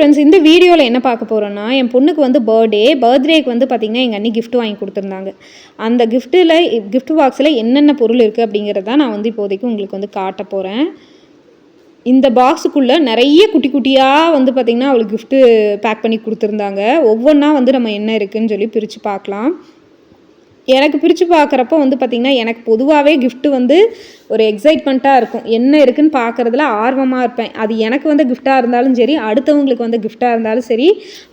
Friends இந்த வீடியோவில் என்ன பார்க்க போகிறோன்னா என் பொண்ணுக்கு வந்து பர்த்டே பர்த்டேக்கு வந்து பார்த்திங்கன்னா எங்கள் அண்ணி கிஃப்ட் வாங்கி கொடுத்துருந்தாங்க. அந்த கிஃப்ட்டில் கிஃப்ட் பாக்ஸில் என்னென்ன பொருள் இருக்குது அப்படிங்கிறத நான் வந்து இப்போதைக்கு உங்களுக்கு வந்து காட்ட போகிறேன் இந்த பாக்ஸுக்குள்ளே நிறைய குட்டி குட்டியாக வந்து பார்த்திங்கன்னா அவளுக்கு கிஃப்ட்டு பேக் பண்ணி கொடுத்துருந்தாங்க. ஒவ்வொன்றா வந்து நம்ம என்ன இருக்குதுன்னு சொல்லி பிரித்து பார்க்கலாம். எனக்கு பிரித்து பார்க்குறப்போ வந்து பார்த்திங்கன்னா எனக்கு பொதுவாகவே கிஃப்ட்டு வந்து ஒரு எக்ஸைட்மெண்ட்டாக இருக்கும். என்ன இருக்குன்னு பார்க்குறதுல ஆர்வமாக இருப்பேன். அது எனக்கு வந்து கிஃப்ட்டாக இருந்தாலும் சரி அடுத்தவங்களுக்கு வந்து கிஃப்ட்டாக இருந்தாலும் சரி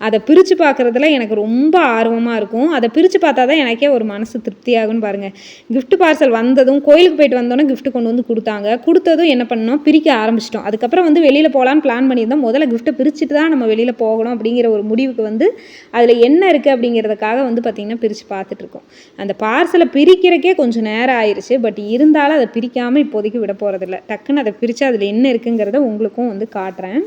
அதை பிரித்து பார்க்குறதுல எனக்கு ரொம்ப ஆர்வமாக இருக்கும். அதை பிரித்து பார்த்தா தான் எனக்கே ஒரு மனசு திருப்தியாகும்னு பாருங்கள் கிஃப்ட்டு பார்சல் வந்ததும் கோயிலுக்கு போயிட்டு வந்தோன்னே கிஃப்ட்டு கொண்டு வந்து கொடுத்தாங்க. கொடுத்ததும் என்ன பண்ணோம்? பிரிக்க ஆரம்பிச்சிட்டோம். அதுக்கப்புறம் வந்து வெளியில் போகலான்னு பிளான் பண்ணியிருந்தோம். முதல்ல கிஃப்ட்டை பிரிச்சுட்டு தான் நம்ம வெளியில் போகணும் அப்படிங்கிற ஒரு முடிவுக்கு வந்து அதில் என்ன இருக்குது அப்படிங்கிறதுக்காக வந்து பார்த்திங்கன்னா பிரித்து பார்த்துட்ருக்கோம் அந்த பார்சலை பிரிக்கிறக்கே கொஞ்சம் நேரம் ஆயிடுச்சு பட் இருந்தாலும் அதை பிரிக்காமல் இப்போதைக்கு விட போகிறதில்ல டக்குன்னு அதை பிரித்து அதில் என்ன இருக்குங்கிறத உங்களுக்கும் வந்து காட்டுறேன்.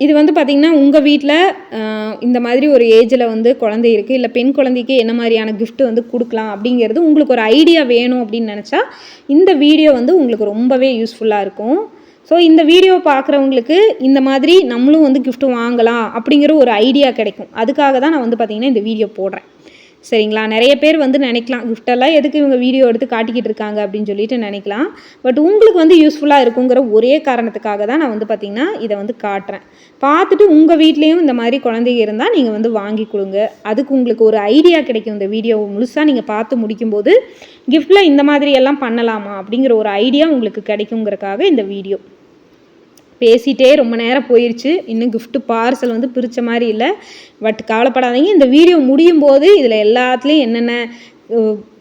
இது வந்து பார்த்திங்கன்னா உங்கள் வீட்டில் இந்த மாதிரி ஒரு ஏஜில் வந்து குழந்தை இருக்குது இல்லை பெண் குழந்தைக்கு என்ன மாதிரியான கிஃப்ட்டு வந்து கொடுக்கலாம் அப்படிங்கிறது உங்களுக்கு ஒரு ஐடியா வேணும் அப்படின்னு நினச்சா இந்த வீடியோ வந்து உங்களுக்கு ரொம்பவே யூஸ்ஃபுல்லாக இருக்கும். ஸோ இந்த வீடியோ பார்க்குறவங்களுக்கு இந்த மாதிரி நம்மளும் வந்து கிஃப்ட் வாங்கலாம் அப்படிங்கிற ஒரு ஐடியா கிடைக்கும். அதுக்காக தான் நான் வந்து பார்த்திங்கன்னா இந்த வீடியோ போடுறேன். சரிங்களா? நிறைய பேர் வந்து நினைக்கலாம் கிஃப்டெல்லாம் எதுக்கு இவங்க வீடியோ எடுத்து காட்டிக்கிட்டு இருக்காங்க அப்படின்னு சொல்லிட்டு நினைக்கலாம். பட் உங்களுக்கு வந்து யூஸ்ஃபுல்லாக இருக்குங்கிற ஒரே காரணத்துக்காக தான் நான் வந்து பார்த்திங்கன்னா இதை வந்து காட்டுறேன். பார்த்துட்டு உங்கள் வீட்லேயும் இந்த மாதிரி குழந்தைங்க இருந்தால் நீங்கள் வந்து வாங்கி கொடுங்க. அதுக்கு உங்களுக்கு ஒரு ஐடியா கிடைக்கும் இந்த வீடியோவை முழுசாக நீங்கள் பார்த்து முடிக்கும்போது கிஃப்டில் இந்த மாதிரி எல்லாம் பண்ணலாமா அப்படிங்கிற ஒரு ஐடியா உங்களுக்கு கிடைக்குங்கிறக்காக இந்த வீடியோ பேசிட்டே ரொம்ப நேரம் போயிடுச்சு இன்னும் கிஃப்ட்டு பார்சல் வந்து பிரித்த மாதிரி இல்லை. பட் கவலைப்படாதீங்க. இந்த வீடியோ முடியும் போது இதில் எல்லாத்துலேயும் என்னென்ன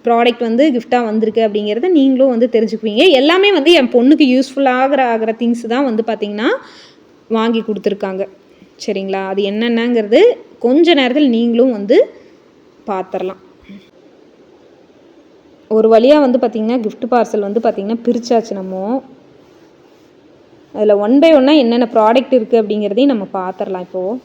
ப்ராடக்ட் வந்து கிஃப்டாக வந்திருக்கு அப்படிங்கிறத நீங்களும் வந்து தெரிஞ்சுக்குவீங்க. எல்லாமே வந்து என் பொண்ணுக்கு யூஸ்ஃபுல்லாகிற ஆகிற திங்ஸ் தான் வந்து பார்த்திங்கன்னா வாங்கி கொடுத்துருக்காங்க. சரிங்களா? அது என்னென்னங்கிறது கொஞ்ச நேரத்தில் நீங்களும் வந்து பார்த்துடலாம் ஒரு வழியாக வந்து பார்த்திங்கன்னா கிஃப்ட் பார்சல் வந்து பார்த்திங்கன்னா பிரிச்சாச்சு நம்ம. அதில் ஒன் பை ஒன்னாக என்னென்ன ப்ராடக்ட் இருக்குது அப்படிங்கிறதையும் நம்ம பார்த்துடலாம். இப்போது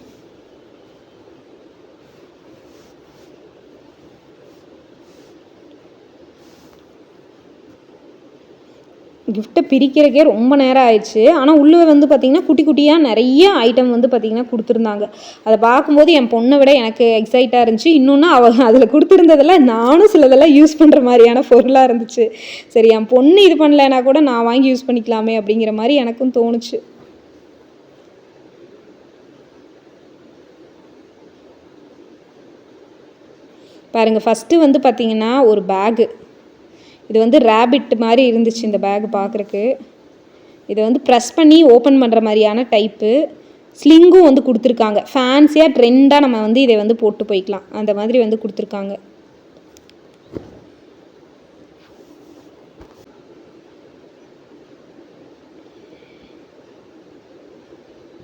கிஃப்ட்டை பிரிக்கிறக்கே ரொம்ப நேரம் ஆயிடுச்சு. ஆனால் உள்ளே வந்து பார்த்திங்கன்னா குட்டி குட்டியாக நிறைய ஐட்டம் வந்து பார்த்திங்கன்னா கொடுத்துருந்தாங்க. அதை பார்க்கும்போது என் பொண்ணை விட எனக்கு எக்ஸைட்டாக இருந்துச்சு. இன்னொன்று அவள் அதில் கொடுத்துருந்ததெல்லாம் நானும் சிலதெல்லாம் யூஸ் பண்ணுற மாதிரியான பொருளாக இருந்துச்சு. சரி என் பொண்ணு இது பண்ணலைன்னா கூட நான் வாங்கி யூஸ் பண்ணிக்கலாமே அப்படிங்கிற மாதிரி எனக்கும் தோணுச்சு. பாருங்கள் ஃபஸ்ட்டு வந்து பார்த்திங்கன்னா ஒரு பேகு இது வந்து ரேபிட் மாதிரி இருந்துச்சு இந்த பேக் பார்க்குறக்கு இதை வந்து ப்ரெஸ் பண்ணி ஓப்பன் பண்ணுற மாதிரியான டைப்பு ஸ்லிங்கும் வந்து கொடுத்துருக்காங்க. ஃபேன்சியாக ட்ரெண்டாக நம்ம வந்து இதை வந்து போட்டு போய்க்கலாம். அந்த மாதிரி வந்து கொடுத்துருக்காங்க.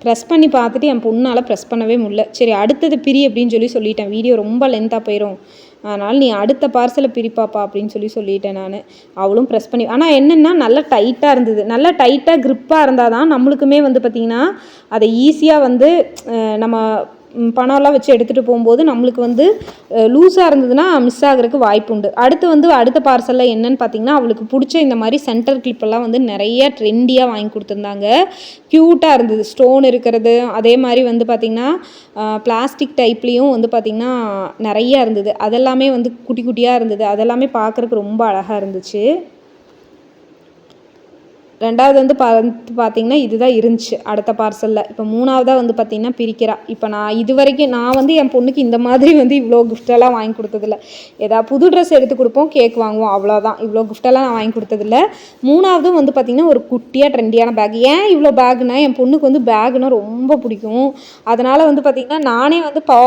ப்ரெஸ் பண்ணி பார்த்துட்டு என் பொண்ணால் ப்ரெஸ் பண்ணவே முடியல. சரி அடுத்தது பிரி அப்படின்னு சொல்லி சொல்லிட்டேன். வீடியோ ரொம்ப லென்த்தாக போயிடும் அதனால் நீ அடுத்த பார்சலை பிரிப்பாப்பா அப்படின்னு சொல்லி சொல்லிட்டேன் நான். அவளும் ப்ரெஸ் பண்ணி ஆனால் என்னென்னா நல்லா டைட்டாக இருந்தது. நல்லா டைட்டாக க்ரிப்பாக இருந்தால் தான் நம்மளுக்குமே வந்து பார்த்திங்கன்னா அதை ஈஸியாக வந்து நம்ம பணம்லாம் வச்சு எடுத்துகிட்டு போகும்போது நம்மளுக்கு வந்து லூஸாக இருந்ததுன்னா மிஸ் ஆகிறதுக்கு வாய்ப்பு உண்டு அடுத்து வந்து அடுத்த பார்சலில் என்னன்னு பார்த்தீங்கன்னா அவளுக்கு பிடிச்ச இந்த மாதிரி சென்டர் கிளிப்பெல்லாம் வந்து நிறைய ட்ரெண்டியாக வாங்கி கொடுத்துருந்தாங்க. க்யூட்டாக இருந்தது. ஸ்டோன் இருக்கிறது. அதே மாதிரி வந்து பார்த்திங்கன்னா பிளாஸ்டிக் டைப்லேயும் வந்து பார்த்திங்கன்னா நிறையா இருந்தது. அதெல்லாமே வந்து குட்டி குட்டியாக இருந்தது. அதெல்லாமே பார்க்குறக்கு ரொம்ப அழகாக இருந்துச்சு. ரெண்டாவது வந்து பார்த்து பார்த்தீங்கன்னா இதுதான் இருந்துச்சு அடுத்த பார்சலில் இப்போ மூணாவதாக வந்து பார்த்தீங்கன்னா பிரிக்கிறா. இப்போ நான் இது வரைக்கும் நான் வந்து என் பொண்ணுக்கு இந்த மாதிரி வந்து இவ்வளோ கிஃப்டெல்லாம் வாங்கி கொடுத்ததில்ல. ஏதாவது புது ட்ரெஸ் எடுத்து கொடுப்போம் கேக் வாங்குவோம் அவ்வளோதான் இவ்வளோ கிஃப்டெல்லாம் நான் வாங்கி கொடுத்ததில்ல. மூணாவதும் வந்து பார்த்திங்கன்னா ஒரு குட்டியாக ட்ரெண்டியான பேக் ஏன் இவ்வளோ பேக்னா என் பொண்ணுக்கு வந்து பேக்னா ரொம்ப பிடிக்கும். அதனால் வந்து பார்த்திங்கன்னா நானே வந்து பா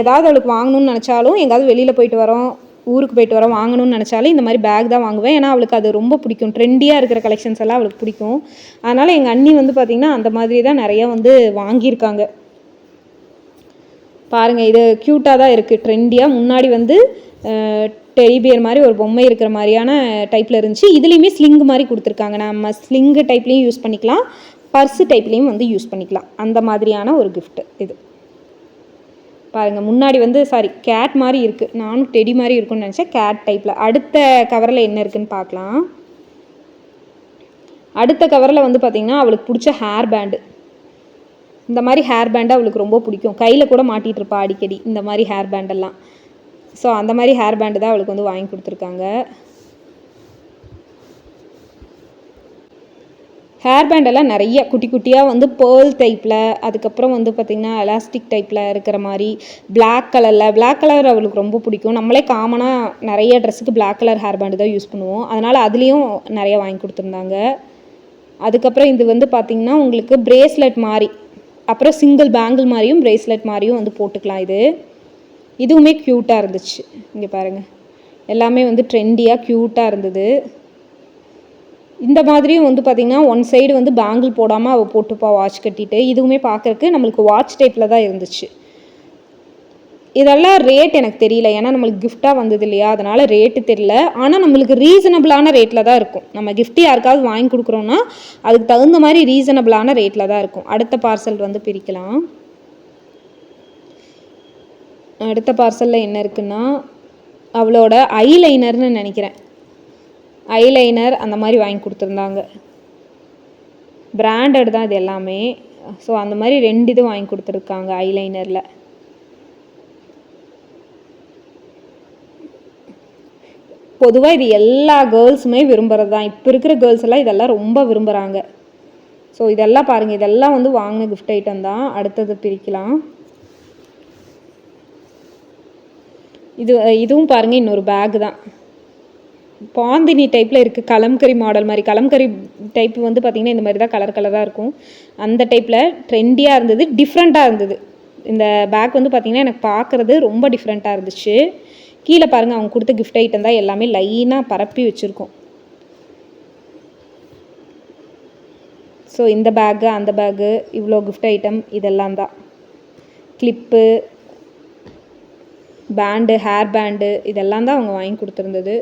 ஏதாவது அவளுக்கு வாங்கணும்னு நினச்சாலும் எங்கேயாவது வெளியில் போயிட்டு வரோம். ஊருக்கு போயிட்டு வர வாங்கணும்னு நினச்சாலும் இந்த மாதிரி பேக் தான் வாங்குவேன். ஏன்னா அவளுக்கு அது ரொம்ப பிடிக்கும். ட்ரெண்டியாக இருக்கிற கலெக்ஷன்ஸ் எல்லாம் அவளுக்கு பிடிக்கும். அதனால் எங்கள் அண்ணி வந்து பார்த்திங்கன்னா அந்த மாதிரி தான் நிறையா வந்து வாங்கியிருக்காங்க. பாருங்கள் இது க்யூட்டாக தான் இருக்குது ட்ரெண்டியாக முன்னாடி வந்து டெரிபியர் மாதிரி ஒரு பொம்மை இருக்கிற மாதிரியான டைப்பில் இருந்துச்சு. இதுலேயுமே ஸ்லிங் மாதிரி கொடுத்துருக்காங்க. நம்ம ஸ்லிங்கு டைப்லேயும் யூஸ் பண்ணிக்கலாம். பர்ஸு டைப்லேயும் வந்து யூஸ் பண்ணிக்கலாம். அந்த மாதிரியான ஒரு கிஃப்ட்டு இது. பாருங்கள் முன்னாடி வந்து சாரி கேட் மாதிரி இருக்குது நானும் டெடி மாதிரி இருக்கும்னு நினச்சேன் கேட் டைப்பில் அடுத்த கவரில் என்ன இருக்குன்னு பார்க்கலாம். அடுத்த கவரில் வந்து பார்த்திங்கன்னா அவளுக்கு பிடிச்ச ஹேர் பேண்டு இந்த மாதிரி ஹேர் பேண்டு அவளுக்கு ரொம்ப பிடிக்கும். கையில் கூட மாட்டிகிட்டு இருப்பா அடிக்கடி இந்த மாதிரி ஹேர் பேண்டெல்லாம் ஸோ அந்த மாதிரி ஹேர் பேண்டு தான் அவளுக்கு வந்து வாங்கி கொடுத்துருக்காங்க. ஹேர் பேண்டெல்லாம் நிறைய குட்டி குட்டியாக வந்து பேர்ல் டைப்பில் அதுக்கப்புறம் வந்து பார்த்திங்கன்னா எலாஸ்டிக் டைப்பில் இருக்கிற மாதிரி பிளாக் கலரில் பிளாக் கலர் அவளுக்கு ரொம்ப பிடிக்கும். நம்மளே காமனாக நிறைய ட்ரெஸ்ஸுக்கு பிளாக் கலர் ஹேர் பேண்டு தான் யூஸ் பண்ணுவோம். அதனால் அதுலேயும் நிறைய வாங்கி கொடுத்துருந்தாங்க. அதுக்கப்புறம் இது வந்து பார்த்திங்கன்னா உங்களுக்கு பிரேஸ்லெட் மாதிரி அப்புறம் சிங்கிள் பேங்கிள் மாதிரியும் பிரேஸ்லெட் மாதிரியும் வந்து போட்டுக்கலாம் இது. இதுவுமே க்யூட்டாக இருந்துச்சு. இங்கே பாருங்கள் எல்லாமே வந்து ட்ரெண்டியாக க்யூட்டாக இருந்தது. இந்த மாதிரியும் வந்து பார்த்திங்கன்னா ஒன் சைடு வந்து பேங்கிள் போடாமல் அவள் போட்டுப்பா வாட்ச் கட்டிட்டு. இதுவுமே பார்க்கறக்கு நம்மளுக்கு வாட்ச் டைப்பில் தான் இருந்துச்சு. இதெல்லாம் ரேட் எனக்கு தெரியல. ஏன்னா நம்மளுக்கு கிஃப்டாக வந்தது இல்லையா? அதனால் ரேட்டு தெரியல. ஆனால் நம்மளுக்கு ரீசனபிளான ரேட்டில் தான் இருக்கும். நம்ம கிஃப்ட் யாருக்காவது வாங்கி கொடுக்குறோன்னா அதுக்கு தகுந்த மாதிரி ரீசனபிளான ரேட்டில் தான் இருக்கும். அடுத்த பார்சல் வந்து பிரிக்கலாம். அடுத்த பார்சலில் என்ன இருக்குன்னா அவளோட ஐலைனர்னு நினைக்கிறேன். ஐலைனர் அந்த மாதிரி வாங்கி கொடுத்துருந்தாங்க. பிராண்டட் தான் இது எல்லாமே. ஸோ அந்த மாதிரி ரெண்டு இது வாங்கி கொடுத்துருக்காங்க ஐலைனரில் பொதுவாக இது எல்லா கேர்ள்ஸுமே விரும்புகிறது தான் இப்போ இருக்கிற கேர்ள்ஸ் எல்லாம் இதெல்லாம் ரொம்ப விரும்புகிறாங்க ஸோ இதெல்லாம் பாருங்கள் இதெல்லாம் வந்து வாங்கின கிஃப்ட் ஐட்டம் தான். அடுத்தது பிரிக்கலாம். இது இதுவும் பாருங்கள் இன்னொரு பேக் தான். பாந்தினி டைப்பில் இருக்குது கலம்கரி மாடல் மாதிரி. கலம்கரி டைப் வந்து பார்த்திங்கன்னா இந்த மாதிரி தான் கலர் கலராக இருக்கும். அந்த டைப்பில் ட்ரெண்டியாக இருந்தது டிஃப்ரெண்ட்டாக இருந்தது. இந்த பேக் வந்து பார்த்திங்கன்னா எனக்கு பார்க்குறது ரொம்ப டிஃப்ரெண்ட்டாக இருந்துச்சு. கீழே பாருங்கள் அவங்க கொடுத்த கிஃப்ட் ஐட்டம் தான் எல்லாமே லைனாக பரப்பி வச்சுருக்கோம். ஸோ இந்த பேக்கு அந்த பேக்கு இவ்வளோ கிஃப்ட் ஐட்டம் இதெல்லாம் தான். கிளிப்பு பேண்டு ஹேர் பேண்டு இதெல்லாம் தான் அவங்க வாங்கி கொடுத்துருந்தது.